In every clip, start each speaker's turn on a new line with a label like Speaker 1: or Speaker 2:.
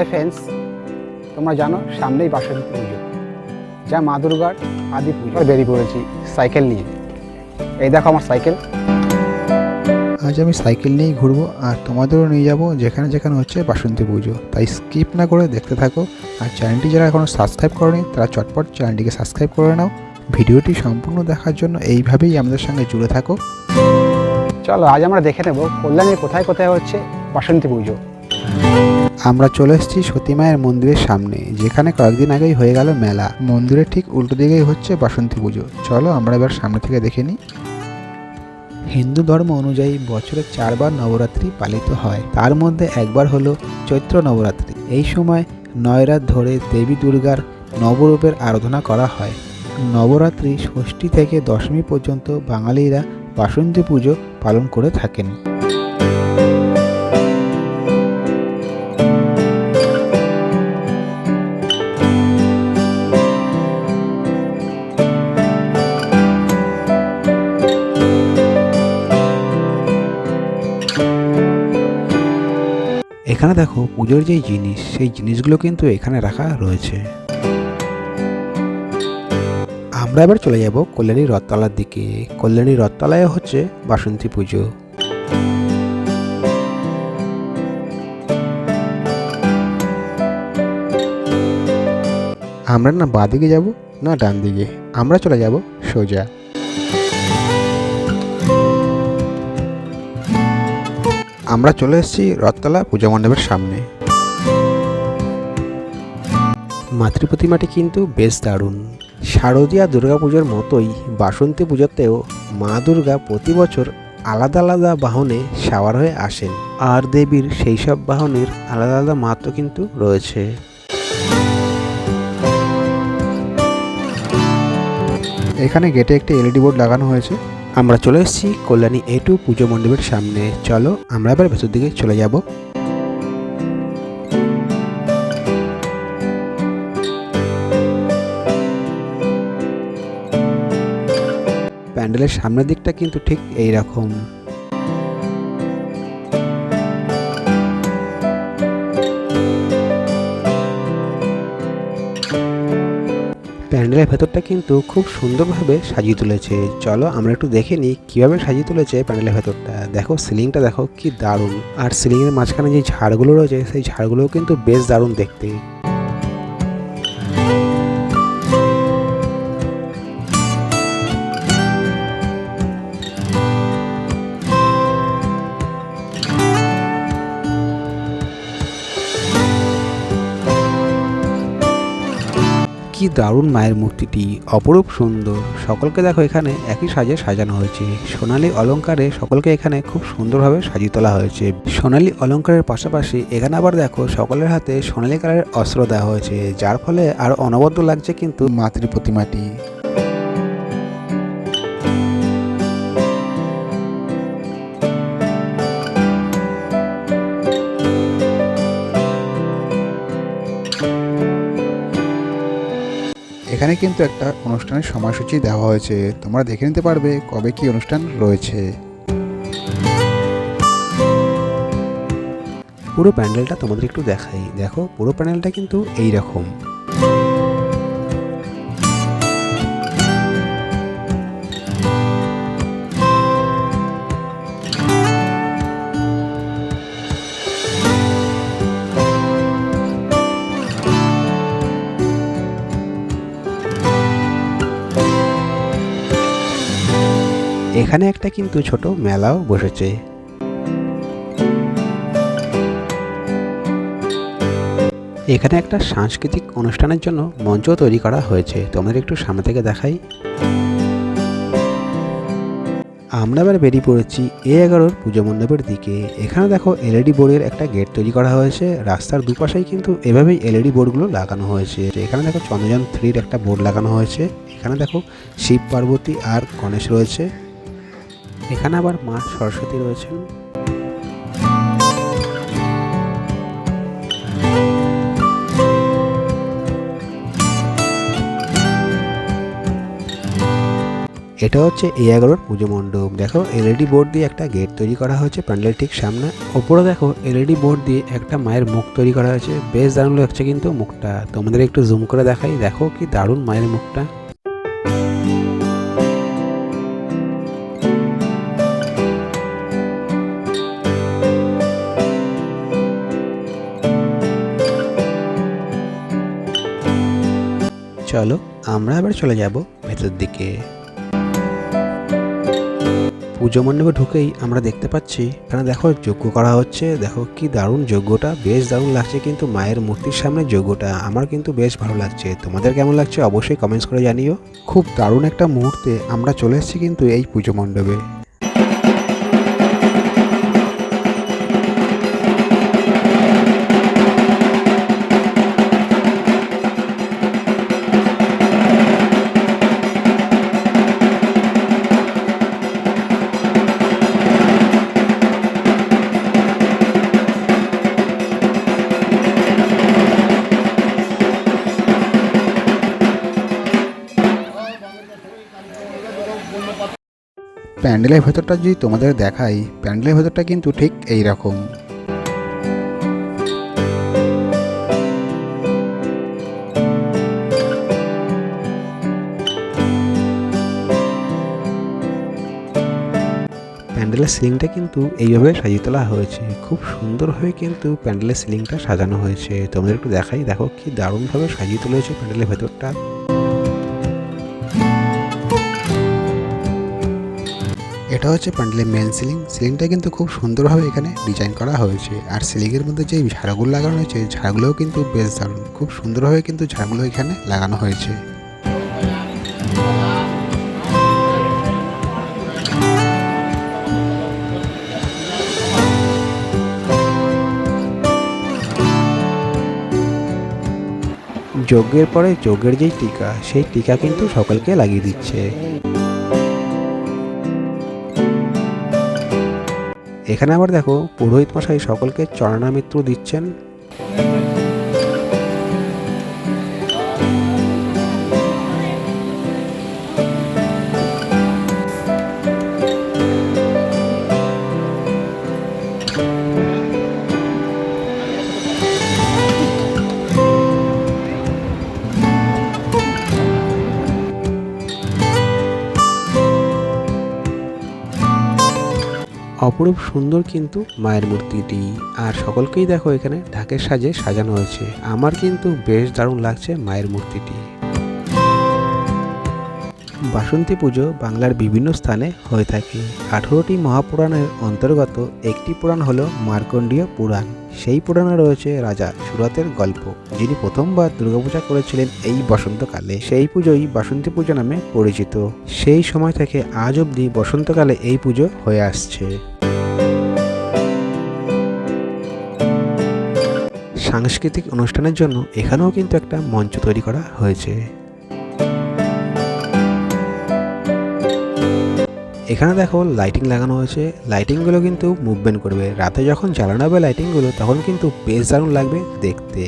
Speaker 1: Hi friends তোমরা জানো সামনেই বাসন্তী পুজো। যা মা দুর্গার আদি পুজো বেরিয়ে পড়েছি সাইকেল নিয়ে। এই দেখো আমার সাইকেল। আজ আমি সাইকেল নিয়েই ঘুরবো আর তোমাদেরও নিয়ে যাব যেখানে যেখানে হচ্ছে বাসন্তী পুজো। তাই স্কিপ না করে দেখতে থাকো আর চ্যানেলটি যারা এখনও সাবস্ক্রাইব করেনি তারা চটপট চ্যানেলটিকে সাবস্ক্রাইব করে নাও। ভিডিওটি সম্পূর্ণ দেখার জন্য এইভাবেই আমাদের সঙ্গে জুড়ে থাকো। চলো আজ আমরা দেখে নেব কল্যাণীর কোথায় কোথায় হচ্ছে বাসন্তী পুজো। আমরা চলে এসেছি সতী মায়ের মন্দিরের সামনে, যেখানে কয়েকদিন আগেই হয়ে গেল মেলা। মন্দিরের ঠিক উল্টো দিকেই হচ্ছে বাসন্তী পুজো। চলো আমরা এবার সামনে থেকে দেখে নিই। হিন্দু ধর্ম অনুযায়ী বছরে চারবার নবরাত্রি পালিত হয়। তার মধ্যে একবার হলো চৈত্র নবরাত্রি। এই সময় নয় রাত ধরে দেবী দুর্গার নবরূপের আরাধনা করা হয়। নবরাত্রি ষষ্ঠী থেকে দশমী পর্যন্ত বাঙালিরা বাসন্তী পুজো পালন করে থাকেন। এখানে দেখো পুজোর যেই জিনিস, সেই জিনিসগুলো কিন্তু এখানে রাখা রয়েছে। আমরা এবার চলে যাব কল্যাণী রথতলার দিকে। কল্যাণী রথতলায় হচ্ছে বাসন্তী পুজো। আমরা না বাঁদিকে যাব না ডান দিকে? আমরা চলে যাব সোজা। আমরা চলে এসেছি রথতলা পূজা মণ্ডপের সামনে। মাতৃ প্রতিমাটি কিন্তু বেশ দারুণ। শারদীয়া দুর্গাপুজোর মতোই বাসন্তী পুজোতেও মা দুর্গা প্রতি বছর আলাদা আলাদা বাহনে সাওয়ার হয়ে আসেন। আর দেবীর সেই সব বাহনের আলাদা আলাদা মাত্র কিন্তু রয়েছে। এখানে গেটে একটি এলইডি বোর্ড লাগানো হয়েছে। আমরা চলে এসেছি কল্যাণী এ টু পুজো মণ্ডপের সামনে। চলো, আমরা এবার ভেতর দিকে চলে যাব। প্যান্ডেলের সামনের দিকটা কিন্তু ঠিক এই রকম প্যান্ডেলের ভেতরটা কিন্তু খুব সুন্দরভাবে সাজিয়ে তুলেছে। চলো আমরা একটু দেখে নিই কীভাবে সাজিয়ে তুলেছে প্যান্ডেলের ভেতরটা। দেখো, সিলিংটা দেখো, কি দারুণ। আর সিলিংয়ের মাঝখানে যে ঝাড়গুলো রয়েছে, সেই ঝাড়গুলোও কিন্তু বেশ দারুণ দেখতে। কি দারুণ মায়ের মূর্তিটি, অপরূপ সুন্দর। সকলকে দেখো এখানে একই সাজে সাজানো হয়েছে। সোনালি অলঙ্কারে সকলকে এখানে খুব সুন্দরভাবে সাজিয়ে তোলা হয়েছে। সোনালি অলঙ্কারের পাশাপাশি এখানে আবার দেখো সকলের হাতে সোনালি কালারের অস্ত্র দেওয়া হয়েছে, যার ফলে আর অনবদ্য লাগছে কিন্তু মাতৃ প্রতিমাটি এখানে কিন্তু একটা অনুষ্ঠানের সময়সূচি দেওয়া হয়েছে। তোমরা দেখে নিতে পারবে কবে কি অনুষ্ঠান রয়েছে। পুরো প্যান্ডেলটা তোমাদের একটু দেখাই। দেখো, পুরো প্যান্ডেলটা কিন্তু এই রকম এখানে একটা কিন্তু ছোট মেলাও বসেছে। এখানে একটা সাংস্কৃতিক অনুষ্ঠানের জন্য মঞ্চ তৈরি করা হয়েছে। তোমাদের একটু সামনে থেকে দেখাই। আমরা এবার বেরিয়ে পড়েছি এ এগারোর পুজো মণ্ডপের দিকে। এখানে দেখো এলইডি বোর্ডের একটা গেট তৈরি করা হয়েছে। রাস্তার দুপাশেই কিন্তু এভাবেই এলইডি বোর্ডগুলো লাগানো হয়েছে। এখানে দেখো চন্দ্রযান থ্রির একটা বোর্ড লাগানো হয়েছে। এখানে দেখো শিব পার্বতী আর গণেশ রয়েছে। এখানে আবার মা সরস্বতী রয়েছেন। এটা হচ্ছে এ এগারোর পুজো মণ্ডপ। দেখো, এলইডি বোর্ড দিয়ে একটা গেট তৈরি করা হয়েছে, প্যান্ডেল ঠিক সামনে। ওপরে দেখো, এলইডি বোর্ড দিয়ে একটা মায়ের মুখ তৈরি করা হয়েছে। বেশ দারুণ লাগছে কিন্তু মুখটা। তোমাদের একটু জুম করে দেখাই। দেখো কি দারুণ মায়ের মুখটা। চলো, আমরা এবার চলে যাব ভেতর দিকে। পুজো মণ্ডপে ঢুকেই আমরা দেখতে পাচ্ছি, এখানে দেখো যজ্ঞ করা হচ্ছে, দেখো কি দারুণ যজ্ঞটা, বেশ দারুণ লাগছে কিন্তু মায়ের মূর্তির সামনে যজ্ঞটা, আমার কিন্তু বেশ ভালো লাগছে। তোমাদের কেমন লাগছে অবশ্যই কমেন্টস করে জানিও। খুব দারুণ একটা মুহূর্তে আমরা চলে এসেছি কিন্তু এই পুজো মণ্ডপে। প্যান্ডেলের ভেতরটা যদি তোমাদের দেখাই, প্যান্ডেলের ভেতরটা কিন্তু ঠিক এই রকম প্যান্ডেলের সিলিংটা কিন্তু এইভাবে সাজিয়ে তোলা হয়েছে। খুব সুন্দরভাবে কিন্তু প্যান্ডেলের সিলিংটা সাজানো হয়েছে। তোমাদের একটু দেখাই, দেখো কি দারুণভাবে সাজিয়ে তোলা হয়েছে প্যান্ডেলের ভেতরটা। এটা হচ্ছে প্যান্ডেলের মেন সিলিং সিলিংটা কিন্তু খুব সুন্দরভাবে এখানে ডিজাইন করা হয়েছে। আর সিলিংয়ের মধ্যে যে ঝাড়গুলো লাগানো হয়েছে ঝাড়গুলোও কিন্তু বেশ দারুণ। খুব সুন্দরভাবে কিন্তু ঝাড়গুলো এখানে লাগানো হয়েছে। যজ্ঞের পরে যজ্ঞের যেই টিকা, সেই টিকা কিন্তু সকলকে লাগিয়ে দিচ্ছে। এখানে আবার দেখো পুরোহিত মশাই সকলকে চরণামিত্র দিচ্ছেন। অপরূপ সুন্দর কিন্তু মায়ের মূর্তিটি। আর সকলকেই দেখো এখানে ঢাকের সাজে সাজানো হয়েছে। আমার কিন্তু বেশ দারুণ লাগছে মায়ের মূর্তিটি। বাসন্তী পুজো বাংলার বিভিন্ন স্থানে হয়ে থাকে। আঠেরোটি মহাপুরাণের অন্তর্গত একটি পুরাণ হলো মার্কণ্ডীয় পুরাণ। সেই পুরাণে রয়েছে রাজা সুরতের গল্প। যিনি প্রথমবার দুর্গাপূজা করেছিলেন এই বসন্তকালে। সেই পুজোই বাসন্তী পুজো নামে পরিচিত। সেই সময় থেকে আজ অবধি বসন্তকালে এই পুজো হয়ে আসছে। সাংস্কৃতিক অনুষ্ঠানের জন্য এখানেও কিন্তু একটা মঞ্চ তৈরি করা হয়েছে। এখানে দেখো লাইটিং লাগানো হয়েছে। লাইটিংগুলো কিন্তু মুভমেন্ট করবে। রাতে যখন জ্বালানো হবে লাইটিংগুলো তখন কিন্তু বেশ দারুণ লাগবে দেখতে।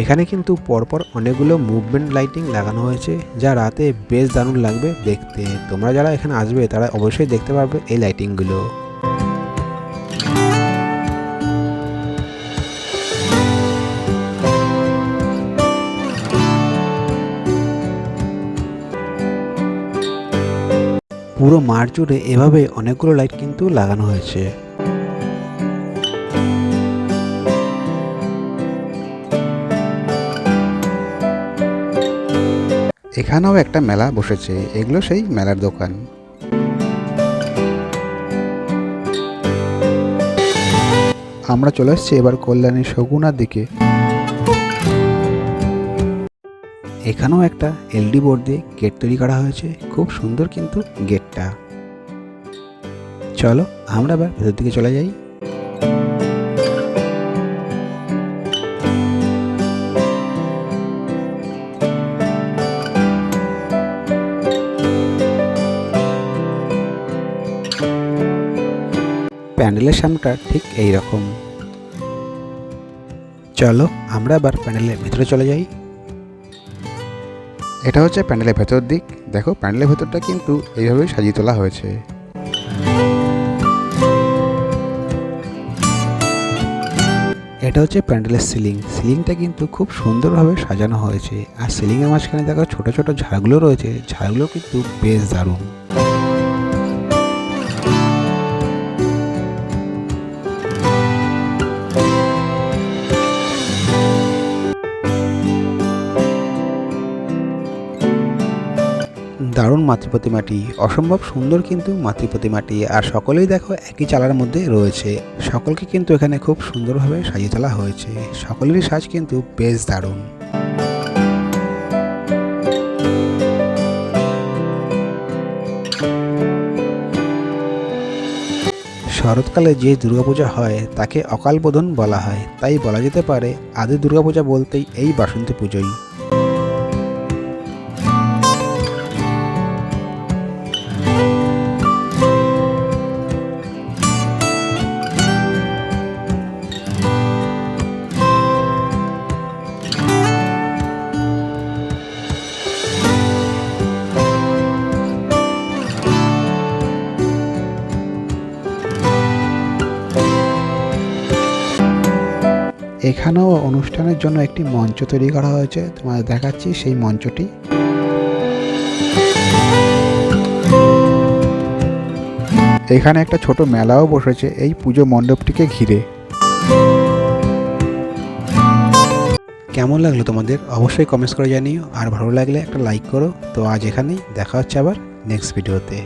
Speaker 1: এখানে কিন্তু পরপর অনেকগুলো মুভমেন্ট লাইটিং লাগানো হয়েছে, যা রাতে বেশ দারুণ লাগবে দেখতে। তোমরা যারা এখানে আসবে, তারা অবশ্যই দেখতে পারবে এই লাইটিংগুলো পুরো মাঠ জুড়ে এভাবে অনেকগুলো লাইট কিন্তু লাগানো হয়েছে। এখানেও একটা মেলা বসেছে, এগুলো সেই মেলার দোকান। আমরা চলে এসেছি এবার কল্যাণী শগুনার দিকে। এখানেও একটা এলডি বোর্ড দিয়ে গেট তৈরি করা হয়েছে। খুব সুন্দর কিন্তু গেটটা চলো, আমরা আবার ভেতর দিকে চলে যাই। প্যান্ডেলের সামনেটা ঠিক এই রকম চলো, আমরা আবার প্যান্ডেলের ভেতরে চলে যাই। এটা হচ্ছে প্যান্ডেলের ভেতর দিক। দেখো, প্যান্ডেলের ভেতরটা কিন্তু এইভাবেই সাজিয়ে তোলা হয়েছে। এটা হচ্ছে প্যান্ডেলের সিলিং। সিলিংটা কিন্তু খুব সুন্দরভাবে সাজানো হয়েছে। আর সিলিংয়ের মাঝখানে দেখো ছোট ছোট ঝাড়গুলো রয়েছে। ঝাড়গুলো কিন্তু বেশ দারুণ। দারুণ মাতৃপ্রতিমাটি অসম্ভব সুন্দর কিন্তু মাতৃপ্রতিমাটি আর সকলেই দেখো একই চালার মধ্যে রয়েছে। সকলকে কিন্তু এখানে খুব সুন্দরভাবে সাজিয়ে তোলা হয়েছে। সকলেরই সাজ কিন্তু বেশ দারুণ। শরৎকালে যে দুর্গাপূজা হয়, তাকে অকাল বোধন বলা হয়। তাই বলা যেতে পারে, আদি দুর্গাপূজা বলতেই এই বাসন্তী পুজোই। এখানেও অনুষ্ঠানের জন্য একটি মঞ্চ তৈরি করা হয়েছে। তোমাদের দেখাচ্ছি সেই মঞ্চটি। এখানে একটা ছোট মেলাও বসেছে এই পুজো মণ্ডপটিকে ঘিরে। কেমন লাগল তোমাদের? অবশ্যই কমেন্টস করে জানিও। আর ভালো লাগলে একটা লাইক করো। তো আজ এখানেই। দেখা হচ্ছে আবার নেক্সট ভিডিওতে